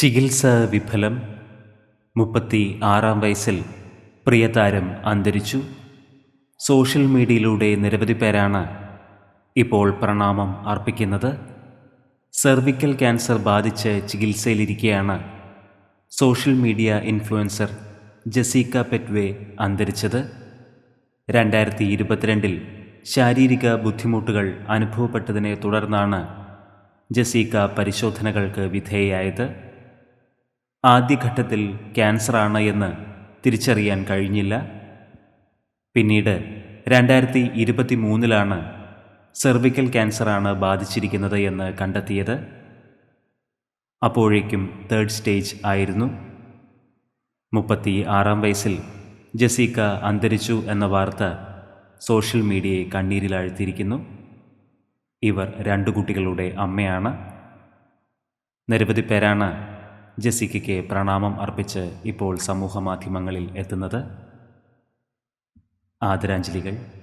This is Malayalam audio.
ചികിത്സ വിഫലം മുപ്പത്തി ആറാം വയസ്സിൽ പ്രിയതാരം അന്തരിച്ചു. സോഷ്യൽ മീഡിയയിലൂടെ നിരവധി പേരാണ് ഇപ്പോൾ പ്രണാമം അർപ്പിക്കുന്നത്. സെർവിക്കൽ ക്യാൻസർ ബാധിച്ച് ചികിത്സയിലിരിക്കെയാണ് social media influencer Jessica Pettway അന്തരിച്ചത്. രണ്ടായിരത്തി ഇരുപത്തിരണ്ടിൽ ശാരീരിക ബുദ്ധിമുട്ടുകൾ അനുഭവപ്പെട്ടതിനെ തുടർന്നാണ് ജസീക്ക പരിശോധനകൾക്ക് വിധേയയായത്. ആദ്യഘട്ടത്തിൽ ക്യാൻസറാണ് എന്ന് തിരിച്ചറിയാൻ കഴിഞ്ഞില്ല. പിന്നീട് രണ്ടായിരത്തി ഇരുപത്തി മൂന്നിലാണ് സെർവിക്കൽ ക്യാൻസറാണ് ബാധിച്ചിരിക്കുന്നത് എന്ന് കണ്ടെത്തിയത്. അപ്പോഴേക്കും തേർഡ് സ്റ്റേജ് ആയിരുന്നു. മുപ്പത്തി ആറാം വയസ്സിൽ ജസീക്ക അന്തരിച്ചു എന്ന വാർത്ത സോഷ്യൽ മീഡിയയെ കണ്ണീരിലാഴ്ത്തിയിരിക്കുന്നു. ഇവർ രണ്ടു കുട്ടികളുടെ അമ്മയാണ്. നിരവധി പേരാണ് ജെസിക്കയ്ക്ക് പ്രണാമം അർപ്പിച്ച് ഇപ്പോൾ സമൂഹ മാധ്യമങ്ങളിൽ എത്തുന്നത് ആദരാഞ്ജലികൾ.